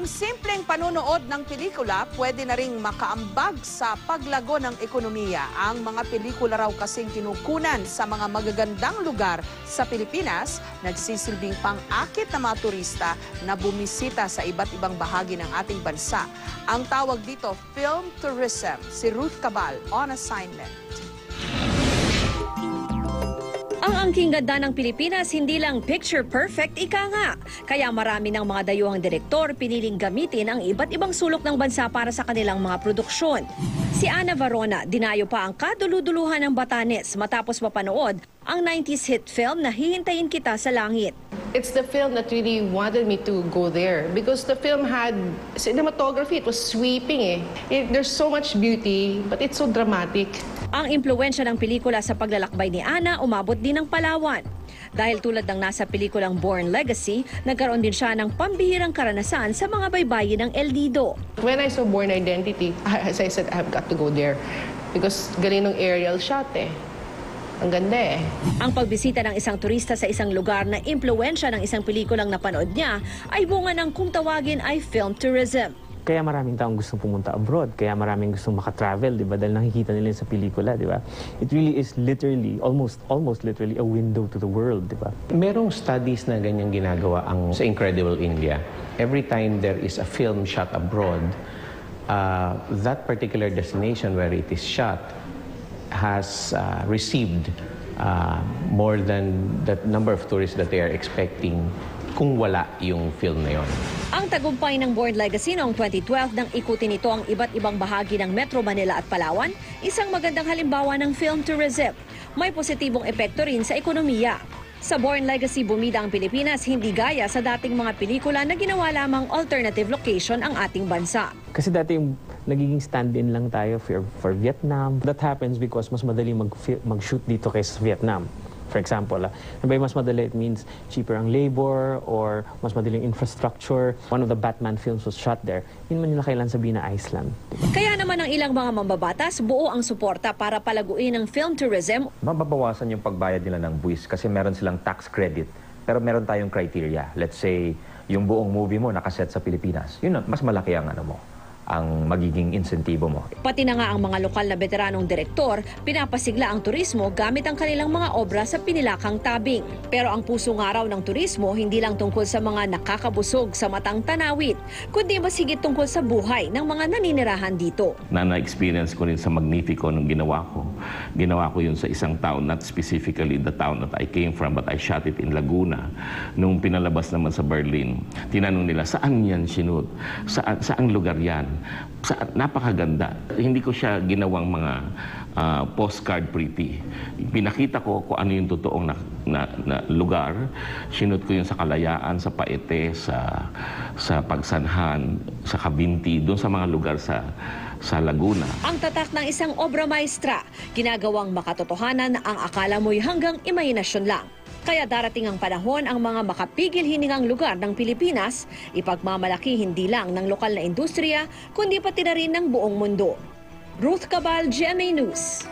Ang simpleng panonood ng pelikula pwede na ring makaambag sa paglago ng ekonomiya. Ang mga pelikula raw kasing kinukunan sa mga magagandang lugar sa Pilipinas, nagsisilbing pang-akit na mga turista na bumisita sa iba't ibang bahagi ng ating bansa. Ang tawag dito, film tourism. Si Ruth Cabal on assignment. Ang angking ganda ng Pilipinas hindi lang picture perfect, ika nga. Kaya marami ng mga dayuhang direktor piniling gamitin ang iba't ibang sulok ng bansa para sa kanilang mga produksyon. Si Ana Varona, dinayo pa ang kaduluduluhan ng Batanes matapos mapanood ang 90s hit film na Hihintayin Kita sa Langit. It's the film that really wanted me to go there because the film had cinematography. It was sweeping eh. It, there's so much beauty, but it's so dramatic. Ang impluensya ng pelikula sa paglalakbay ni Ana umabot din ng Palawan. Dahil tulad ng nasa pelikulang Born Legacy, nagkaroon din siya ng pambihirang karanasan sa mga baybayin ng El Nido. When I saw Born Identity, as I said, I've got to go there because galing ng aerial shot eh. Ang ganda eh. Ang pagbisita ng isang turista sa isang lugar na impluensya ng isang pelikulang napanood niya ay bunga ng kung tawagin ay film tourism. Kaya maraming taong gustong pumunta abroad, kaya maraming gustong makatravel, di ba? Dahil nakikita nila sa pelikula, di ba? It really is literally, almost, almost literally a window to the world, di ba? Merong studies na ganyan ginagawa ang sa Incredible India. Every time there is a film shot abroad, uh, that particular destination where it is shot has uh, received uh, more than the number of tourists that they are expecting kung wala yung film na yon. Ang tagumpay ng Born Legacy noong 2012 nang ikutin nito ang iba't ibang bahagi ng Metro Manila at Palawan, isang magandang halimbawa ng film tourism. May positibong epekto rin sa ekonomiya. Sa Born Legacy bumida ang Pilipinas hindi gaya sa dating mga pelikula na ginawa lamang alternative location ang ating bansa. Kasi dati yung nagiging stand-in lang tayo for, for Vietnam. That happens because mas madali mag, mag-shoot dito kaysa sa Vietnam. For example, yung mas madali? It means cheaper ang labor or mas madaling infrastructure. One of the Batman films was shot there. Yun man nila kailan sabihin na Iceland. Kaya naman ang ilang mga mambabatas buo ang suporta para palaguin ang film tourism mababawasan yung pagbayad nila ng buwis kasi meron silang tax credit. Pero meron tayong criteria. Let's say, yung buong movie mo nakaset sa Pilipinas. Yun, mas malaki ang ano mo, ang magiging insentibo mo. Pati na nga ang mga lokal na veteranong direktor, pinapasigla ang turismo gamit ang kanilang mga obra sa pinilakang tabing. Pero ang puso nga raw ng turismo hindi lang tungkol sa mga nakakabusog sa matang tanawit, kundi mas higit tungkol sa buhay ng mga naninirahan dito. na na-experience ko rin sa Magnifico nung ginawa ko. Ginawa ko yun sa isang town, not specifically the town that I came from, but I shot it in Laguna. Nung pinalabas naman sa Berlin, tinanong nila, saan yan sinut? Saan, saang lugar yan? Sa, napakaganda. Hindi ko siya ginawang mga ah, postcard pretty. Pinakita ko kung ano yung totoong na, na, na lugar. Sinut ko yun sa Kalayaan, sa Paete, sa, sa Pagsanhan, sa Kabinti, doon sa mga lugar sa, sa Laguna. Ang tatak ng isang obra maestra, ginagawang makatotohanan ang akala mo'y hanggang imahinasyon lang. Kaya darating ang panahon ang mga makapigil hiningang lugar ng Pilipinas, ipagmamalaki hindi lang ng lokal na industriya, kundi pati na rin ng buong mundo. Ruth Cabal, GMA News.